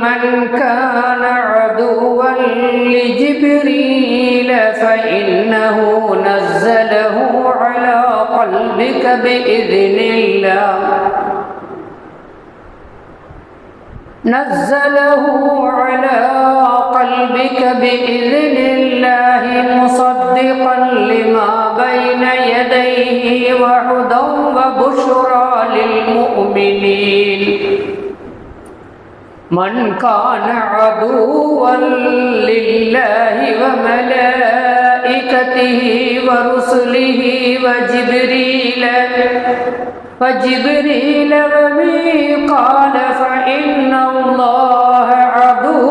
من كان عدوا لجبريل فإنه نزله على قلبك بإذن الله. نزله من كان عدوا لله وملائكته ورسله وجبريل وجبريل وميقال فإن الله عدو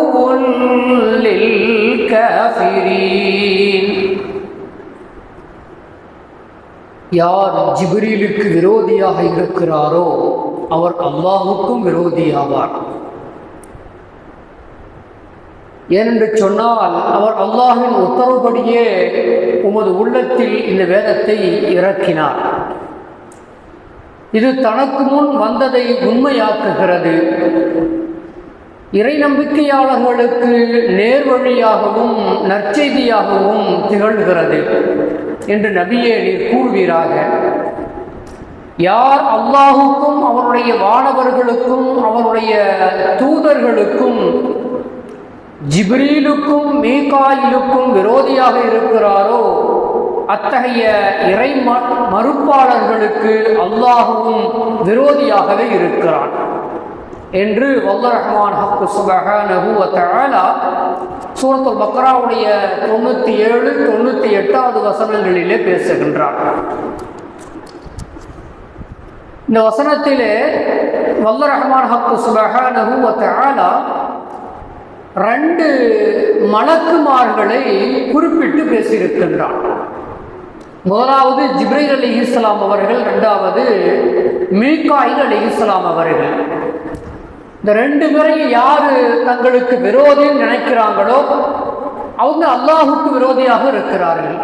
للكافرين யார் ஜிப்ரீலுக்கு விரோதியாக இருக்கிறாரோ அவர் அல்லாஹுக்கும் விரோதியாவார் ஏனென்று சொன்னால் அவர் அல்லாஹின் உத்தரவுபடியே உமது உள்ளத்தில் இந்த வேதத்தை இறக்கினார். இது தனக்கு முன் வந்ததை உண்மையாக்குகிறது. இறை நம்பிக்கையாளர்களுக்கு நேர்வழியாகவும் நற்செய்தியாகவும் திகழ்கிறது என்று நபியே நீர் கூறுவீராக. யார் அல்லாஹுக்கும் அவருடைய வானவர்களுக்கும் அவருடைய தூதர்களுக்கும் ஜிப்ரீலுக்கும் மீகாயிலுக்கும் விரோதியாக இருக்கிறாரோ அத்தகைய இறை மறுப்பாளர்களுக்கு அல்லாஹுவும் விரோதியாகவே இருக்கிறான். என்று வல்ல ரஹ்மான் ஹக்கு சுபஹானஹு வதஆலா சூரத்துல் பக்ராவுடைய தொண்ணூற்றி ஏழு தொண்ணூற்றி எட்டாவது வசனங்களிலே பேசுகின்றார். இந்த வசனத்திலே வல்ல ரஹ்மான் ஹக்கு சுபஹானஹு வதஆலா ரெண்டு மலக்குமார்களை குறிப்பிட்டு பேசியிருக்கின்றான். முதலாவது ஜிப்ரைல் அலி இஸ்லாம் அவர்கள் ரெண்டாவது மீகாயில் அலி இஸ்லாம் அவர்கள். இந்த ரெண்டு பேரையும் யார் தங்களுக்கு விரோதின்னு நினைக்கிறாங்களோ அவங்க அல்லாஹுக்கு விரோதியாக இருக்கிறார்கள்.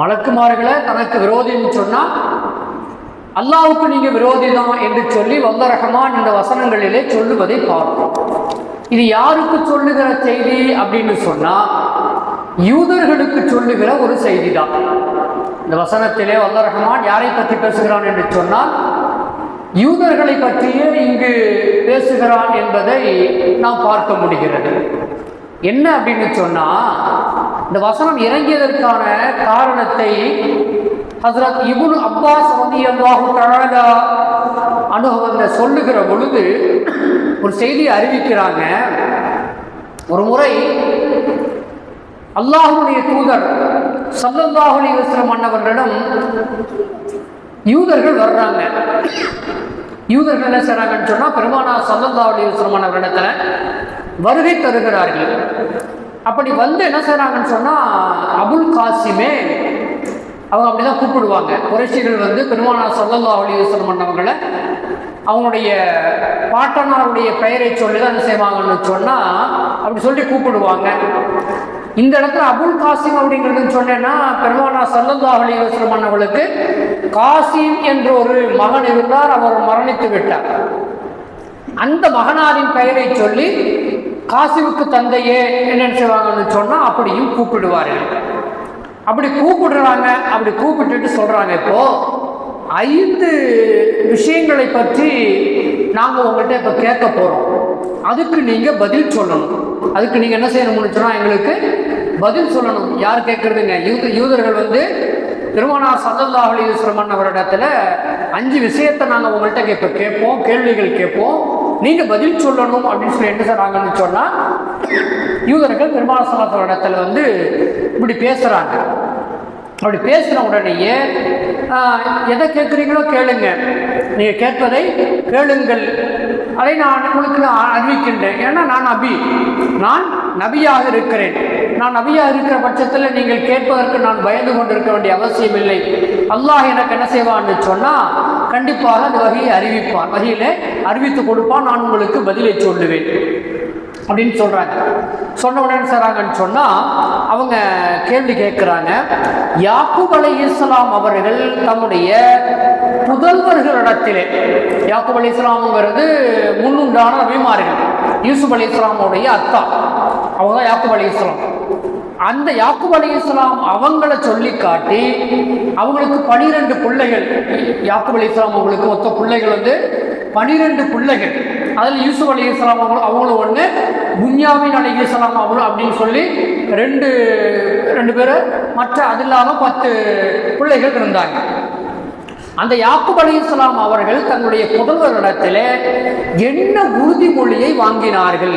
மலக்குமார்களை தனக்கு விரோதின்னு சொன்னால் அல்லாஹுக்கு நீங்கள் விரோதி தான் என்று சொல்லி வல்ல ரஹமான் இந்த வசனங்களிலே சொல்லுவதை பார்ப்போம். இது யாருக்கு சொல்லுகிற செய்தி அப்படின்னு சொன்னால் யூதர்களுக்கு சொல்லுகிற ஒரு செய்தி தான் இந்த வசனத்திலே வல்ல ரஹ்மான் யாரை பற்றி பேசுகிறான் என்று சொன்னால் யூதர்களை பற்றியே இங்கு பேசுகிறான் என்பதை நாம் பார்க்க முடிகிறது. என்ன அப்படின்னு சொன்னால் இந்த வசனம் இறங்கியதற்கான காரணத்தை ஹசரத் இபுன் அப்பாஸ் வந்து அல்லாஹு அனுபவத்தை சொல்லுகிற பொழுது ஒரு செய்தியை அறிவிக்கிறாங்க. ஒரு முறை அல்லாஹுடைய தூதர் சல்லல்லாஹுலி விஸ்ரம் அண்ணவர்களிடம் யூதர்கள் வர்றாங்க. யூதர்கள் என்ன செய்கிறாங்கன்னு சொன்னால் பெருமானா சல்லல்லாஹுலி விஸ்ரம் அண்ணவரிடத்தில் வருகை தருகிறார்கள். அப்படி வந்து என்ன செய்கிறாங்கன்னு சொன்னால் அபுல் காசிமே அவங்க அப்படி தான் கூப்பிடுவாங்க. குறைசிகள் வந்து பெருமானா சல்லல்லாஹுலி விஸ்ரம் அண்ணவர்களை அவங்களுடைய பாட்டனாருடைய பெயரை சொல்லி தான் செய்வாங்கன்னு சொன்னால் அப்படி சொல்லி கூப்பிடுவாங்க. இந்த இடத்துல அபுல் காசிம் அப்படிங்கிறதுன்னு சொன்னேன்னா பெருமானா சல்லல்லா அலி வசலம் பண்ணவங்களுக்கு காசிம் என்ற ஒரு மகன் இருந்தார் அவர் மரணித்து விட்டார். அந்த மகனாரின் பெயரை சொல்லி காசிவுக்கு தந்தையே என்ன செய்வாங்கன்னு சொன்னால் அப்படியும் கூப்பிடுவார்கள் அப்படி கூப்பிடுறாங்க அப்படி கூப்பிட்டுட்டு சொல்கிறாங்க இப்போது ஐந்து விஷயங்களை பற்றி நாங்கள் உங்கள்கிட்ட இப்போ கேட்க போகிறோம் அதுக்கு நீங்கள் பதில் சொல்லணும். அதுக்கு நீங்கள் என்ன செய்யணும்னு சொன்னால் எங்களுக்கு பதில் சொல்லணும். யார் கேட்குறதுங்க? யூத யூதர்கள் வந்து திருமணா சல்லல்லா அலிஸ்வரமன் அவரிடத்துல அஞ்சு விஷயத்தை நாங்கள் உங்கள்கிட்ட இப்போ கேட்போம் கேள்விகள் கேட்போம். நீங்கள் பதில் சொல்லணும் அப்படின்னு சொல்லி என்ன செய்கிறாங்கன்னு சொன்னால் யூதர்கள் திருமணா சலாத்தோட இடத்துல வந்து இப்படி பேசுகிறாங்க அப்படி பேசுகிற உடனேயே எதை கேட்குறீங்களோ கேளுங்க. நீங்கள் கேட்பதை கேளுங்கள். அதை நான் உங்களுக்கு நான் அறிவிக்கின்றேன். ஏன்னா நான் நபி. நான் நபியாக இருக்கிறேன். நான் நபியாக இருக்கிற பட்சத்தில் நீங்கள் கேட்பதற்கு நான் பயந்து கொண்டிருக்க வேண்டிய அவசியம் இல்லை. அல்லாஹ் எனக்கு என்ன செய்வான்னு சொன்னால் கண்டிப்பாக அந்த வகையை அறிவிப்பான். வகையில் அறிவித்து கொடுப்பான். நான் உங்களுக்கு பதிலை சொல்லுவேன். அப்படின்னு சொல்கிறாங்க சொன்ன உடனே சொல்கிறாங்கன்னு சொன்னால் அவங்க கேள்வி கேட்குறாங்க. யாக்கூப் அலி இஸ்லாம் அவர்கள் தம்முடைய புதல்வர்களிடத்திலே யாக்கூப் அலி இஸ்லாம்ங்கிறது முன்னுண்டான நபிமார்கள் யூசுப் அலி இஸ்லாமுடைய அத்தா அவங்க தான் யாக்கூப் அலி இஸ்லாம் அந்த யாக்குப் அலி இஸ்லாம் அவங்கள சொல்லி காட்டி அவங்களுக்கு பனிரெண்டு பிள்ளைகள் யாக்குப் அலி இஸ்லாம் அவங்களுக்கு மொத்த பிள்ளைகள் வந்து பனிரெண்டு பிள்ளைகள். அதில் யூசுப் அலி இஸ்லாம் அவங்க அவங்களும் ஒன்று புன்யாமின் அலி இஸ்லாம் அவங்களும் அப்படின்னு சொல்லி ரெண்டு ரெண்டு பேர் மற்ற அது இல்லாமல் பத்து பிள்ளைகள் இருந்தாங்க. அந்த யாக்குப் அலி இஸ்லாம் அவர்கள் தங்களுடைய புதல்வரிடத்தில் என்ன உறுதிமொழியை வாங்கினார்கள்?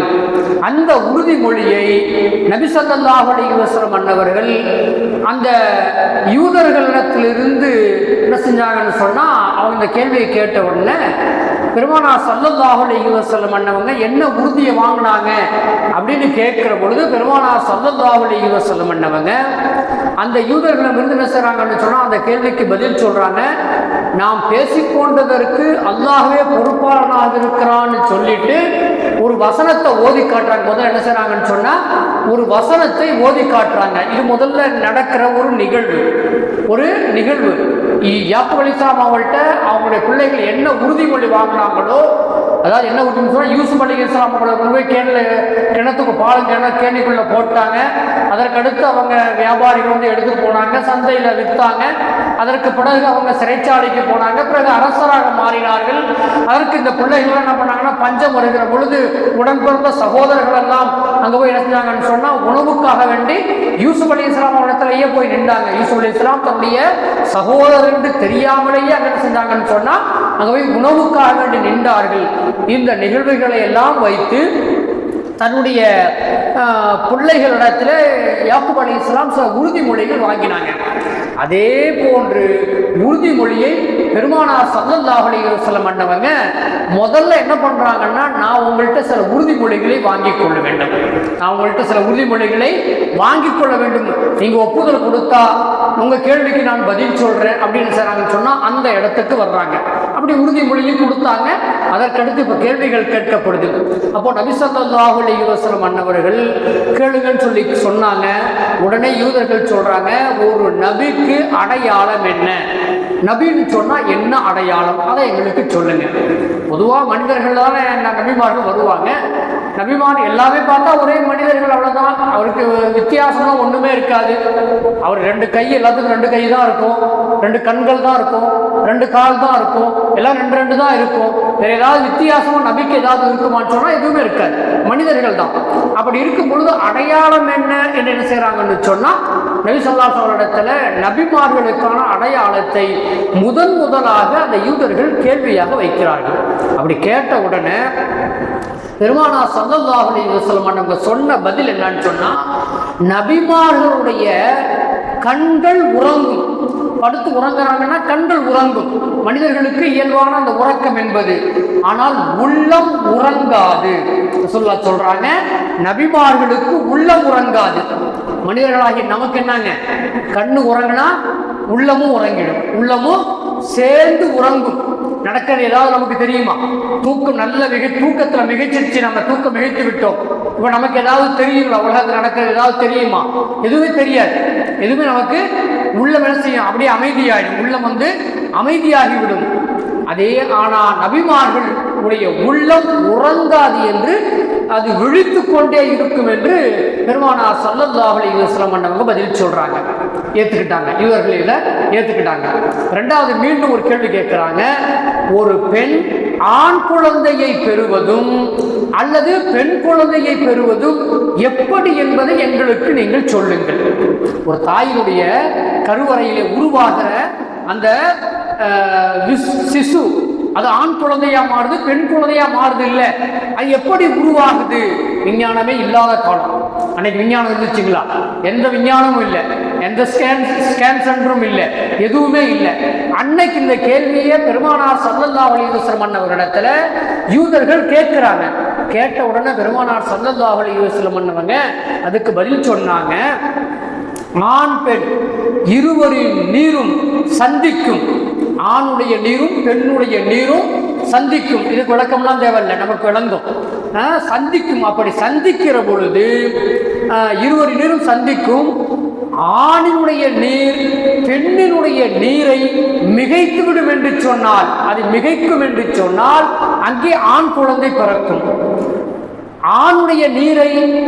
அந்த உறுதிமொழியை நபி அலி அலைஹி அன்னவர்கள் அந்த யூதர்களிடத்திலிருந்து என்ன செஞ்சாங்கன்னு சொன்னால் அவங்க கேள்வியை கேட்ட உடனே பெருமானா சல்லல்லாஹு அலைஹி அண்ணவங்க என்ன உறுதியை வாங்கினாங்க அப்படின்னு கேட்குற பொழுது பெருமானா சல்லல்லாஹு அலைஹி அண்ணவங்க அன்னவங்க அந்த யூதர்களிடமிருந்து என்ன செய்கிறாங்கன்னு சொன்னால் அந்த கேள்விக்கு பதில் சொல்கிறாங்க நாம் பேசிக்கொண்டதற்கு அல்லாஹ்வே பொறுப்பாளனாக இருக்கிறான்னு சொல்லிட்டு ஒரு வசனத்தை ஓதி காட்டுறாங்க. முதல்ல என்ன செய்கிறாங்கன்னு சொன்னால் ஒரு வசனத்தை ஓதி காட்டுறாங்க. இது முதல்ல நடக்கிற ஒரு நிகழ்வு. ஒரு நிகழ்வு. இ- யாக்கூப் அலிஸ்லாம் அவங்கள்ட்ட அவங்களுடைய பிள்ளைகள் என்ன உறுதிமொழி வாங்கினாங்களோ அதாவது என்ன உறுதிமொழி சொன்னால் யூசுப் அலி இஸ்லாம் அவங்களை கொண்டு போய் கேணில் கிணத்துக்கு பால் கிண கேணிக்குள்ளே போட்டாங்க. அதற்கடுத்து அவங்க வியாபாரிகள் வந்து எடுத்து போனாங்க சந்தையில் விற்றாங்க அதற்கு பிறகு அவங்க சிறைச்சாலைக்கு போனாங்க. பிறகு அரசராக மாறினார்கள். அதற்கு இந்த பிள்ளைகள் என்ன பண்ணாங்கன்னா பஞ்சம் வருகிற பொழுது உடன் பிறந்த சகோதரர்கள் எல்லாம் அங்கே போய் என்ன செஞ்சாங்கன்னு சொன்னால் உணவுக்காக வேண்டி யூசுப் அலி இஸ்லாம் இடத்துலயே போய் நின்றாங்க. யூசுப் அலி இஸ்லாம் தன்னுடைய சகோதரர் தெரியாமலேயே அங்கே என்ன செஞ்சாங்கன்னு சொன்னால் அங்கே போய் உணவுக்காக வேண்டி நின்றார்கள். இந்த நிகழ்வுகளை எல்லாம் வைத்து தன்னுடைய பிள்ளைகளிடத்தில் யாக்குப் அலி இஸ்லாம் சில உறுதிமொழிகள் வாங்கினாங்க. அதே போன்று உறுதிமொழியை பெருமானார் சல்லல்லாஹு அலைஹி வஸல்லம் பண்ணவங்க முதல்ல என்ன பண்ணுறாங்கன்னா நான் உங்கள்கிட்ட சில உறுதிமொழிகளை வாங்கிக் கொள்ள வேண்டும். நான் உங்கள்கிட்ட சில உறுதிமொழிகளை வாங்கிக் கொள்ள வேண்டும். நீங்கள் ஒப்புதல் கொடுத்தா உங்கள் கேள்விக்கு நான் பதில் சொல்கிறேன் அப்படின்னு சொன்னாங்க சொன்னால் அந்த இடத்துக்கு வர்றாங்க. அப்படி உறுதிமொழியும் கொடுத்தாங்க. அதற்கடுத்து இப்போ கேள்விகள் கேட்கப்படுது. அப்போ நபி ஸல்லல்லாஹு அலைஹி கேளுங்கள் அன்னவர்கள் கேளுங்கன்னு சொல்லி சொன்னாங்க. உடனே யூதர்கள் சொல்றாங்க ஒரு நபிக்கு அடையாளம் என்ன? நபின்னு சொன்னா என்ன அடையாளம்? அதை எங்களுக்கு சொல்லுங்க. பொதுவா மனிதர்கள் தானே நபிமார்கள் வருவாங்க. நபிமான் எல்லாமே பார்த்தா ஒரே மனிதர்கள் அவருக்கு வித்தியாசமாக ஒன்றுமே இருக்காது. அவர் ரெண்டு கை எல்லாத்துக்கும் ரெண்டு கை தான் இருக்கும். ரெண்டு கண்கள் தான் இருக்கும். ரெண்டு கால் தான் இருக்கும். எல்லாம் ரெண்டு ரெண்டு தான் இருக்கும். வேறு ஏதாவது வித்தியாசமா நம்பிக்கை ஏதாவது இருக்குமான்னு சொன்னால் எதுவுமே இருக்காது. மனிதர்கள் தான். அப்படி இருக்கும் பொழுது அடையாளம் என்ன என்று என்ன செய்கிறாங்கன்னு சொன்னால் நபி சொல்லாஸ் அவரிடத்துல நபிமார்களுக்கான அடையாளத்தை முதன் முதலாக அந்த யூதர்கள் கேள்வியாக வைக்கிறார்கள். அப்படி கேட்ட உடனே பெருமானா சல்லல்லாஹு அலைஹி சொன்ன பதில் என்னன்னு சொன்னா நபிமார்களுடைய கண்கள் உறங்கும். படுத்து உறங்குறாங்கன்னா கண்கள் உறங்கும். மனிதர்களுக்கு இயல்பான அந்த உறக்கம் என்பது. ஆனால் உள்ளம் உறங்காது. சொல்ல சொல்றாங்க நபிமார்களுக்கு உள்ளம் உறங்காது. மனிதர்களாகிய நமக்கு என்னங்க? கண்ணு உறங்கினா உள்ளமும் உறங்கிடும். உள்ளமும் சேர்ந்து உறங்கும். நடக்கிறது ஏதாவது நமக்கு தெரியுமா? தூக்கம் நல்ல மிக தூக்கத்தில் மிகச்சிருச்சு நம்ம தூக்கம் மிகைத்து விட்டோம். இப்போ நமக்கு ஏதாவது தெரியுங்களா? உலகத்தில் நடக்கிறது ஏதாவது தெரியுமா? எதுவுமே தெரியாது. எதுவுமே நமக்கு உள்ளம் என்ன செய்யும். அப்படியே அமைதியாயிடும். உள்ளம் வந்து அமைதியாகிவிடும். அதே ஆனால் நபிமார்கள் உடைய உள்ளம் உறங்காது என்று அது விழித்து கொண்டே இருக்கும் என்று பெருமானார் சல்லல்லாஹு அலைஹி வஸல்லம் அண்ணவங்க பதில் சொல்கிறாங்க ஏற்றுக்கிட்டாங்க இவர்கள் இதை ரெண்டாவது மீண்டும் ஒரு கேள்வி கேட்குறாங்க. ஒரு பெண் ஆண் குழந்தையை பெறுவதும் அல்லது பெண் குழந்தையை பெறுவதும் எப்படி என்பதை எங்களுக்கு நீங்கள் சொல்லுங்கள். ஒரு தாயினுடைய கருவறையிலே உருவாகிற அந்த சிசு அது ஆண் குழந்தையா மாறுது பெண் குழந்தையா மாறுது இல்ல. அது எப்படி உருவாகுது? விஞ்ஞானமே இல்லாத காலம். அன்னைக்கு விஞ்ஞானம் இருந்துச்சுங்களா? எந்த விஞ்ஞானமும் இல்லை. எந்த ஸ்கேன் ஸ்கேன் சென்டரும் இல்லை. எதுவுமே இல்லை. அன்னைக்கு இந்த கேள்வியை பெருமானார் சல்லல்லா அலைஹி வஸல்லம் அண்ணவரிடத்துல யூதர்கள் கேட்கிறாங்க. கேட்ட உடனே பெருமானார் சல்லல்லா அலைஹி அண்ணவங்க அதுக்கு பதில் சொன்னாங்க. ஆண் பெண் இருவரின் நீரும் சந்திக்கும். ஆணுடைய நீரும் பெண்ணுடைய நீரும் சந்திக்கும். இதுக்கு விளக்கம்லாம் தேவையில்லை நமக்கு விளங்கும் சந்திக்கும். அப்படி சந்திக்கிற பொழுது இருவர் நீரும் சந்திக்கும். ஆணினுடைய நீர் பெண்ணினுடைய நீரை மிகைத்துவிடும் என்று சொன்னால் அது மிகைக்கும் என்று சொன்னால் அங்கே ஆண் குழந்தை பிறக்கும். ஆணுடைய நீரை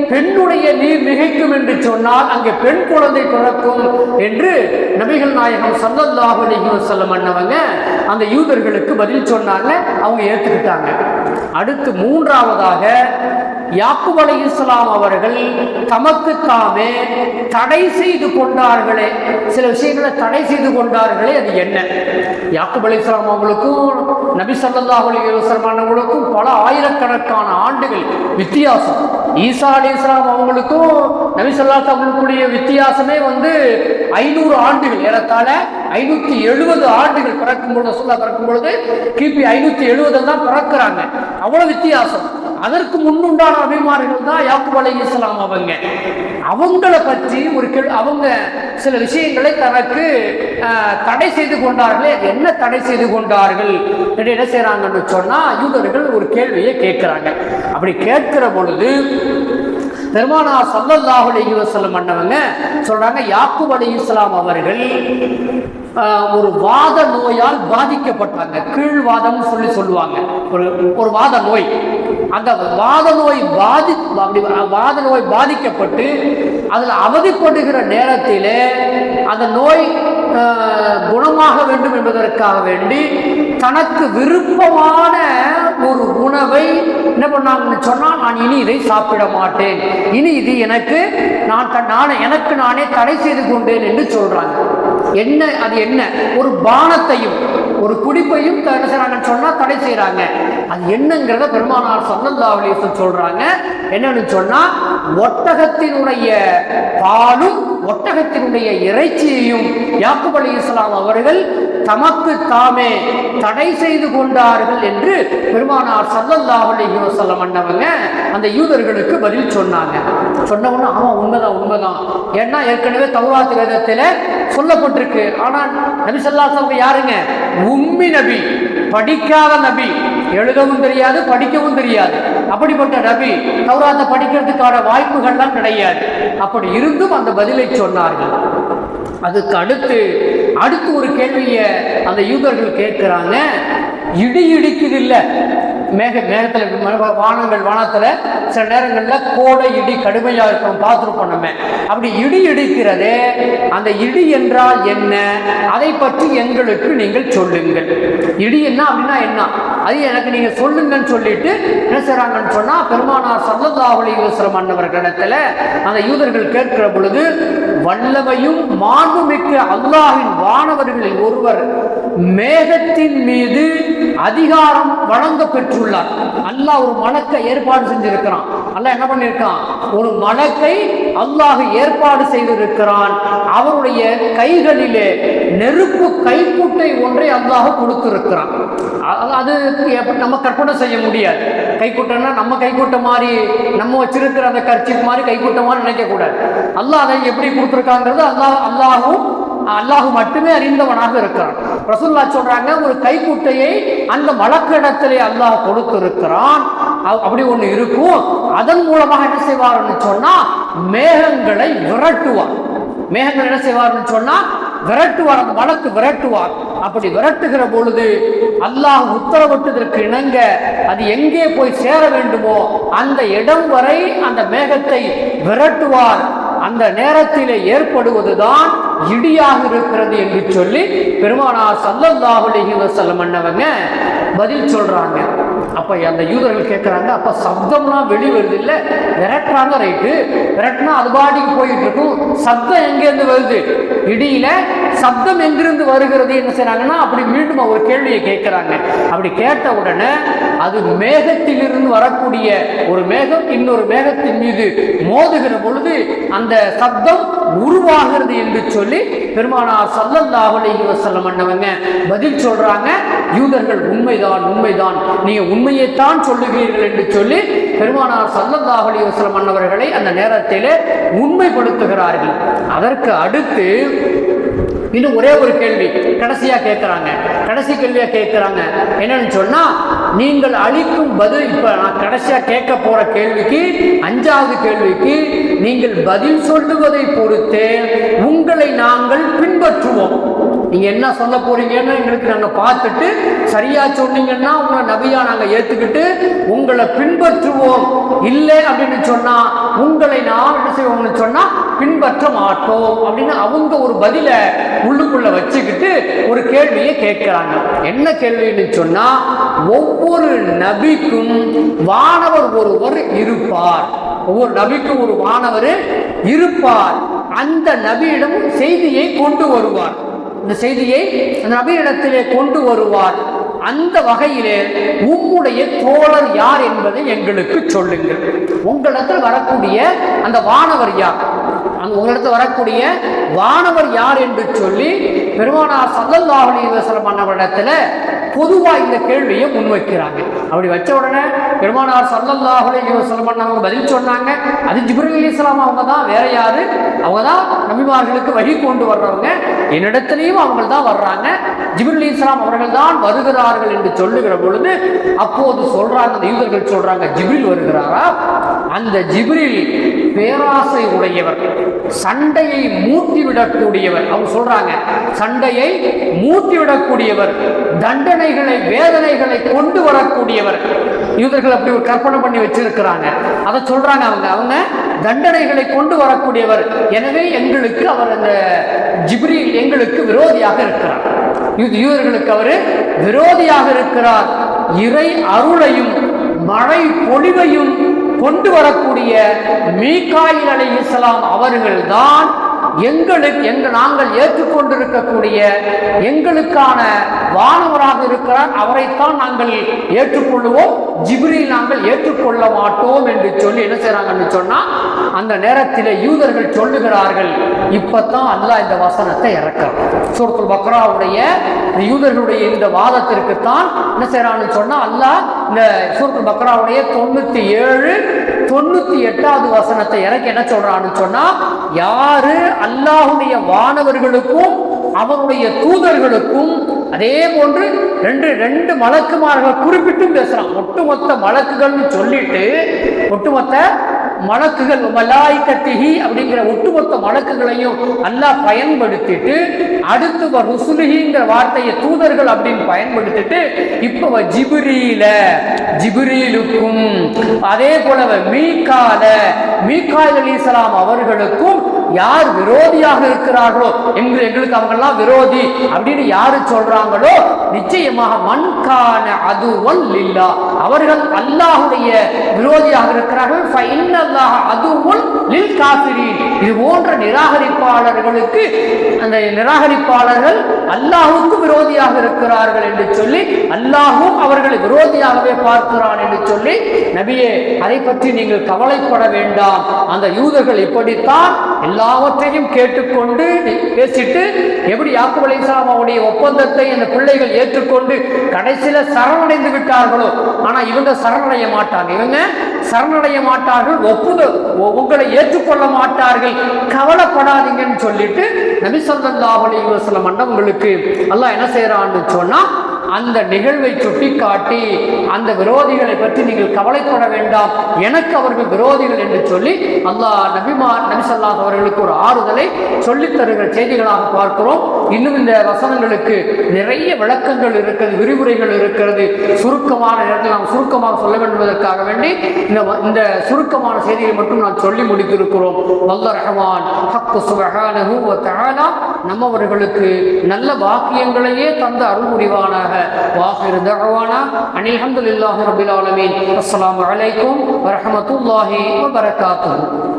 பெண்ணுடைய நீர் மிகைக்கும் என்று சொன்னால் அங்கே பெண் குழந்தை பிறக்கும் என்று நபிகள் நாயகம் சல்லல்லாஹு சொல்ல மன்னவங்க அண்ணவங்க அந்த யூதர்களுக்கு பதில் சொன்னாங்க. அவங்க ஏற்றுக்கிட்டாங்க அடுத்து மூன்றாவதாக யாக்குப் அலி இஸ்லாம் அவர்கள் தமக்கு தாமே தடை செய்து கொண்டார்களே. சில விஷயங்களை தடை செய்து கொண்டார்களே அது என்ன? யாக்குப் அலி இஸ்லாம் அவங்களுக்கும் நபி ஸல்லல்லாஹு அலைஹி வஸல்லம் பல ஆயிரக்கணக்கான ஆண்டுகள் வித்தியாசம். ஈசா அலி இஸ்லாம் அவங்களுக்கும் நபி ஸல்லல்லாஹு அவங்களுக்குடைய வித்தியாசமே வந்து ஐநூறு ஆண்டுகள் ஏறத்தாழ ஐநூத்தி எழுபது ஆண்டுகள் பிறக்கும் பொழுது சொல்ல பிறக்கும் பொழுது கிபி ஐநூத்தி எழுபதுல தான் பிறக்கிறாங்க. அவ்வளவு வித்தியாசம். அதற்கு முன்னுண்டான அபிமானிகள் தான் யாக்குப் அலை இஸ்லாம் அவங்க. அவங்கள பற்றி ஒரு கேள் அவங்க சில விஷயங்களை தனக்கு தடை செய்து கொண்டார்களே என்ன தடை செய்து கொண்டார்கள் என்று என்ன செய்றாங்கன்னு சொன்னா யூதர்கள் ஒரு கேள்வியை கேட்கிறாங்க. அப்படி கேட்கிற பொழுது பெருமானா சல்லல்லாஹு அலைஹி வஸல்லம் அண்ணவங்க சொல்றாங்க அலி இஸ்லாம் அவர்கள் ஒரு வாத நோயால் பாதிக்கப்பட்டாங்க. கீழ்வாதம்னு சொல்லி சொல்லுவாங்க. ஒரு ஒரு வாத நோய். அந்த வாத நோய் பாதி அப்படி வாத நோய் பாதிக்கப்பட்டு அதில் அவதிப்படுகிற நேரத்திலே அந்த நோய் குணமாக வேண்டும் என்பதற்காக வேண்டி தனக்கு விருப்பமான ஒரு உணவை என்ன பண்ணாங்கன்னு சொன்னால் நான் இனி இதை சாப்பிட மாட்டேன். இனி இது எனக்கு நான் த- நானே எனக்கு நானே தடை செய்து கொண்டேன் என்று சொல்றாங்க. என்ன அது என்ன? ஒரு பானத்தையும் ஒரு குடிப்பையும் என்ன செய்றாங்கன்னு சொன்னா தடை செய்யறாங்க அது என்னங்கிறத பெருமானார் சல்லல்லாஹு அலைஹி சொல்றாங்க. என்னன்னு சொன்னா ஒட்டகத்தினுடைய பாலும் ஒட்டகத்தினுடைய இறைச்சியையும் யாக்குப் அலி இஸ்லாம் அவர்கள் தமக்கு தாமே தடை செய்து கொண்டார்கள் என்று பெருமானார் சல்லல்லாஹ் அலைஹி வஸல்லம் அண்ணவங்க அந்த யூதர்களுக்கு பதில் சொன்னாங்க. சொன்ன உடனே ஆமா உண்மைதான் உண்மைதான். ஏன்னா ஏற்கனவே தௌராத் வேதத்தில் சொல்லப்பட்டிருக்கு. ஆனால் நபி ஸல்லல்லாஹு யாருங்க? உம்மி நபி. படிக்காத நபி. எழுதவும் தெரியாது படிக்கவும் தெரியாது. அப்படிப்பட்ட நபி தௌராத்தை படிக்கிறதுக்கான வாய்ப்புகள்லாம் கிடையாது. அப்படி இருந்தும் அந்த பதிலை சொன்னார்கள். அதுக்கு அடுத்து அடுத்து ஒரு கேள்வியை அந்த யூதர்கள் கேட்குறாங்க. இடி இடிக்குது இல்லை. மேக மேகத்தில் வானங்கள் வானத்தில் சில நேரங்களில் கோடை இடி கடுமையாக இருக்கும். பார்த்துருப்போம் நம்ம. அப்படி இடி இடிக்கிறதே அந்த இடி என்றால் என்ன? அதை பற்றி எங்களுக்கு நீங்கள் சொல்லுங்கள். இடி என்ன அப்படின்னா என்ன? அது எனக்கு நீங்கள் சொல்லுங்கன்னு சொல்லிட்டு என்ன செய்கிறாங்கன்னு சொன்னால் பெருமானார் சல்லல்லாஹு யூஸ்வரம் வஸல்லம் அந்த யூதர்கள் கேட்கிற பொழுது வல்லமையும் மாண்புமிக்க அல்லாஹின் வானவர்களில் ஒருவர் மேகத்தின் மீது அதிகாரம் வழங்க பெற்றுள்ளார். அல்லாஹ் ஒரு மலக்கை ஏற்பாடு செஞ்சிருக்கிறான். அல்லாஹ் என்ன பண்ணியிருக்கான் ஒரு மலக்கை அல்லாஹ் ஏற்பாடு செய்திருக்கிறான். அவருடைய கைகளிலே நெருப்பு கைக்குட்டை ஒன்றை அல்லாஹ் கொடுத்திருக்கிறான். அது நம்ம கற்பனை செய்ய முடியாது. கைக்குட்டன்னா நம்ம கைக்குட்டை மாதிரி நம்ம வச்சிருக்கிற அந்த கர்ச்சிப் மாதிரி கைக்குட்டை மாதிரி நினைக்க கூடாது அல்லாஹ் அதை எப்படி கொடுத்துருக்காங்கிறது அல்லாஹ் அல்லாஹும் அல்லாஹ் மட்டுமே அறிந்தவனாக இருக்கிறான். ரசூல்லா சொல்றாங்க ஒரு கைக்குட்டையை அந்த மலக்கிடத்திலே அல்லாஹ் கொடுத்திருக்கிறான். இருக்கிறான் அப்படி ஒண்ணு இருக்கும். அதன் மூலமாக என்ன செய்வார்னு சொன்னா மேகங்களை விரட்டுவார். மேகங்கள் என்ன செய்வார்னு சொன்னா விரட்டுவார் அந்த மலக்கு விரட்டுவார். அப்படி விரட்டுகிற பொழுது அல்லாஹ் உத்தரவிட்டதற்கு இணங்க அது எங்கே போய் சேர வேண்டுமோ அந்த இடம் வரை அந்த மேகத்தை விரட்டுவார். அந்த நேரத்திலே ஏற்படுவதுதான் இடியாக இருக்கிறது என்று சொல்லி பெருமானார் சல்லல்லாஹு வசல்லம் அண்ணவங்க பதில் சொல்றாங்க. அப்ப அந்த யூதர்கள் கேட்குறாங்க அப்போ சப்தம்லாம் வெளி வருது இல்லை விரட்டுறாங்க ரைட்டு விரட்டினா அது பாடிக்கு போயிட்டு இருக்கும். சப்தம் எங்கேருந்து வருது? இடியில சப்தம் எங்கிருந்து வருகிறது என்ன செய்யறாங்கன்னா அப்படி மீண்டும் ஒரு கேள்வியை கேட்குறாங்க அப்படி கேட்ட உடனே அது மேகத்திலிருந்து வரக்கூடிய ஒரு மேகம் இன்னொரு மேகத்தின் மீது மோதுகிற பொழுது அந்த சப்தம் உருவாகிறது என்று சொல்லி பெருமானார் சல்லல்லாஹு அலைஹி வஸல்லம் அண்ணவங்க பதில் சொல்றாங்க. யூதர்கள் உண்மைதான் உண்மைதான். நீங்க உண்மை உண்மையைத்தான் சொல்லுகிறீர்கள் என்று சொல்லி பெருமானார் சல்லல்லாஹு அலைஹி வஸல்லம் அந்த நேரத்திலே உண்மைப்படுத்துகிறார்கள். அதற்கு அடுத்து இன்னும் ஒரே ஒரு கேள்வி கடைசியாக கேட்குறாங்க கடைசி கேள்வியாக கேட்குறாங்க என்னன்னு சொன்னால் நீங்கள் அளிக்கும் பதில் இப்போ நான் கடைசியாக கேட்க போகிற கேள்விக்கு அஞ்சாவது கேள்விக்கு நீங்கள் பதில் சொல்லுவதை பொறுத்தே உங்களை நாங்கள் பின்பற்றுவோம். நீங்க என்ன சொல்ல போறீங்கன்னு எங்களுக்கு நாங்க பார்த்துட்டு சரியா சொன்னீங்கன்னா உங்களை நபியா நாங்க ஏத்துக்கிட்டு உங்களை பின்பற்றுவோம். இல்லை அப்படின்னு சொன்னா உங்களை நான் என்ன செய்வோம்னு சொன்னா பின்பற்ற மாட்டோம் அப்படின்னு அவங்க ஒரு பதில உள்ளுக்குள்ள வச்சுக்கிட்டு ஒரு கேள்வியை கேட்கிறாங்க. என்ன கேள்வின்னு சொன்னா ஒவ்வொரு நபிக்கும் வானவர் ஒருவர் இருப்பார். ஒவ்வொரு நபிக்கும் ஒரு வானவர் இருப்பார். அந்த நபியிடம் செய்தியை கொண்டு வருவார். இந்த செய்தியை அந்த நபியிடத்திலே கொண்டு வருவார். அந்த வகையிலே உம்முடைய தோழர் யார் என்பதை எங்களுக்கு சொல்லுங்கள். உங்களிடத்தில் வரக்கூடிய அந்த வானவர் யார்? அந்த உங்களிடத்தில் வரக்கூடிய வானவர் யார் என்று சொல்லி பெருமானார் சல்லல்லாஹு அலைஹி வஸல்லம் பொதுவாக இந்த கேள்வியை முன்வைக்கிறாங்க. அப்படி வச்ச உடனே பெருமானார் சல்லல்லாஹு அலைஹி வஸல்லம் பதில் சொன்னாங்க. அது ஜிப்ரீல் இஸ்லாம் அவங்க தான் வேற யாரு? அவங்க தான் நபிமார்களுக்கு வழி கொண்டு வர்றவங்க. என்னிடத்திலையும் அவங்க தான் வர்றாங்க. ஜிப்ரீல் இஸ்லாம் அவர்கள் தான் வருகிறார்கள் என்று சொல்லுகிற பொழுது அப்போது சொல்றாங்க அந்த யூதர்கள் சொல்றாங்க ஜிப்ரில் வருகிறாரா? அந்த ஜிபிரில் பேராசை உடையவர். சண்டையை மூட்டி விடக்கூடியவர் அவங்க சொல்றாங்க சண்டையை மூட்டி விடக்கூடியவர் தண்டனைகளை வேதனைகளை கொண்டு வரக்கூடியவர். யூதர்கள் அப்படி ஒரு கற்பனை பண்ணி வச்சிருக்கிறாங்க. அதை சொல்றாங்க அவங்க. அவங்க தண்டனைகளை கொண்டு வரக்கூடியவர். எனவே எங்களுக்கு அவர் அந்த ஜிப்ரி எங்களுக்கு விரோதியாக இருக்கிறார். யூதர்களுக்கு அவர் விரோதியாக இருக்கிறார். இறை அருளையும் மழை பொழிவையும் கொண்டு வரக்கூடிய மீகாயில் அலை இஸ்லாம் அவர்கள்தான் எங்களுக்கு எங்க நாங்கள் ஏற்றுக்கொண்டிருக்கக்கூடிய எங்களுக்கான வானவராக இருக்கிறார். அவரைத்தான் நாங்கள் ஏற்றுக்கொள்ளுவோம். ஜிப்ரில் நாங்கள் ஏற்றுக்கொள்ள மாட்டோம் என்று சொல்லி என்ன செய்றாங்கன்னு சொன்னா அந்த நேரத்தில் யூதர்கள் சொல்லுகிறார்கள் இப்பத்தான் அல்லாஹ் இந்த வசனத்தை இறக்கிறார் சூரத்துல் பக்ராவுடைய யூதர்களுடைய இந்த வாதத்திற்கு தான் என்ன செய்யறான்னு சொன்னா அல்லாஹ் இந்த சூரத்து பக்ராவுடைய தொண்ணூத்தி ஏழு தொண்ணூத்தி எட்டாவது வசனத்தை எனக்கு என்ன சொல்றான்னு சொன்னா யாரு அல்லாஹுடைய வானவர்களுக்கும் அவருடைய தூதர்களுக்கும் அதே போன்று ரெண்டு ரெண்டு மலக்குமார்கள் குறிப்பிட்டும் பேசுறான். ஒட்டுமொத்த மலக்குகள்னு சொல்லிட்டு ஒட்டுமொத்த மலக்குகள் மலாய்கத்திகி அப்படிங்கிற ஒட்டுமொத்த மலக்குகளையும் அல்லாஹ் பயன்படுத்திட்டு அடுத்து ருசுலுகிங்கிற வார்த்தையை தூதர்கள் அப்படின்னு பயன்படுத்திட்டு இப்போ ஜிபுரியில ஜிபுரியிலுக்கும் ஜிப்ரீலுக்கும் அதே போல வ மீகால மீகாயில் அலிஸ்லாம் அவர்களுக்கும் யார் விரோதியாக இருக்கிறார்களோ எங்க எங்களுக்கு அவங்கெல்லாம் விரோதி அப்படின்னு யாரு சொல்றாங்களோ நிச்சயமாக மண்கான அதுவல் இல்லா. அவர்கள் அல்லாஹுடைய விரோதியாக இருக்கிறார்கள். ஃபைன்னல்லாஹ லில் காஃபிரீன். இது போன்ற நிராகரிப்பாளர்களுக்கு அந்த நிராகரிப்பாளர்கள் அல்லாஹுக்கு விரோதியாக இருக்கிறார்கள் என்று சொல்லி அல்லாஹும் அவர்களை விரோதியாகவே பார்க்கிறான் என்று சொல்லி நபியே அதை பற்றி நீங்கள் கவலைப்பட வேண்டாம். அந்த யூதர்கள் இப்படித்தான் எல்லாவற்றையும் கேட்டுக்கொண்டு பேசிட்டு எப்படி யாக்குப் அலைஹிஸ்ஸலாம் அவருடைய ஒப்பந்தத்தை அந்த பிள்ளைகள் ஏற்றுக்கொண்டு கடைசியில சரணடைந்து விட்டார்களோ? ஆனா இவங்க சரணடைய மாட்டாங்க. இவங்க சரணடைய மாட்டார்கள் ஒப்புதல் உங்களை ஏற்றுக்கொள்ள மாட்டார்கள். கவலைப்படாதீங்கன்னு சொல்லிட்டு நபி ஸல்லல்லாஹு அலைஹி வஸல்லம் அல்லாஹ் என்ன செய்யறான்னு சொன்னா அந்த நிகழ்வை சுட்டிக்காட்டி அந்த விரோதிகளை பற்றி நீங்கள் கவலைப்பட வேண்டாம். எனக்கு அவர்கள் விரோதிகள் என்று சொல்லி அல்லாஹ் நபிமா நபிசல்லாஹ் அவர்களுக்கு ஒரு ஆறுதலை சொல்லித் தருகிற செய்திகளாக பார்க்கிறோம். இன்னும் இந்த வசனங்களுக்கு நிறைய விளக்கங்கள் இருக்கிறது விரிவுரைகள் இருக்கிறது. சுருக்கமான நேரத்தில் நாம் சுருக்கமாக சொல்ல வேண்டும் என்பதற்காக வேண்டி இந்த வ- இந்த சுருக்கமான செய்தியை மட்டும் நான் சொல்லி முடித்திருக்கிறோம். வல்ல ரஹமான் ஹக்கு சுபஹானஹு வ தஆலா. நம்மவர்களுக்கு நல்ல வாக்கியங்களையே தந்த அருள் புரிவானாக வாஹிர் தஅவானா. அனில் ஹம்துலில்லாஹி ரப்பில் ஆலமீன். அஸ்ஸலாமு அலைக்கும் வரஹ்மத்துல்லாஹி வ பரகாத்துஹு